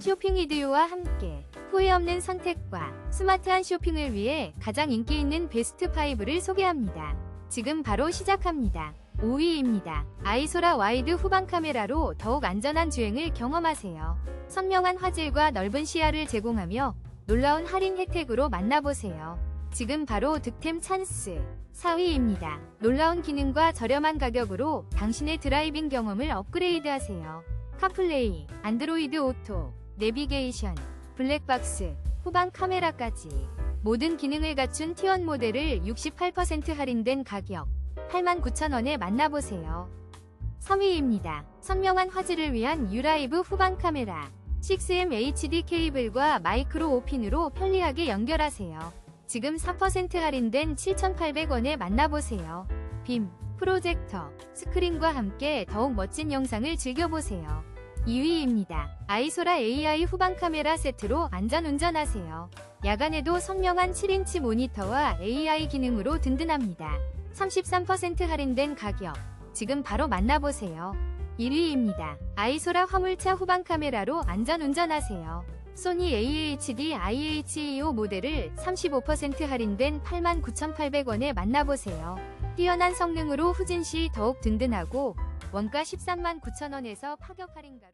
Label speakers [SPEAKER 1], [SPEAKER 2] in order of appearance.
[SPEAKER 1] 쇼핑 이디오와 함께 후회 없는 선택과 스마트한 쇼핑을 위해 가장 인기 있는 베스트 5를 소개합니다. 지금 바로 시작합니다. 5위입니다. 아이소라 와이드 후방 카메라로 더욱 안전한 주행을 경험하세요. 선명한 화질과 넓은 시야를 제공하며 놀라운 할인 혜택으로 만나보세요. 지금 바로 득템 찬스. 4위입니다. 놀라운 기능과 저렴한 가격으로 당신의 드라이빙 경험을 업그레이드하세요. 카플레이, 안드로이드 오토, 내비게이션, 블랙박스, 후방 카메라까지 모든 기능을 갖춘 T1 모델을 68% 할인된 가격 89,000원에 만나보세요. 3위입니다. 선명한 화질을 위한 유라이브 후방 카메라 6M HD 케이블과 마이크로 오핀으로 편리하게 연결하세요. 지금 4% 할인된 7,800원에 만나보세요. 빔, 프로젝터, 스크린과 함께 더욱 멋진 영상을 즐겨보세요. 2위입니다. 아이소라 AI 후방 카메라 세트로 안전 운전하세요. 야간에도 선명한 7인치 모니터와 AI 기능으로 든든합니다. 33% 할인된 가격. 지금 바로 만나보세요. 1위입니다. 아이소라 화물차 후방 카메라로 안전 운전하세요. 소니 AHD IH25 모델을 35% 할인된 89,800원에 만나보세요. 뛰어난 성능으로 후진 시 더욱 든든하고 원가 13만 9천원에서 파격 할인가로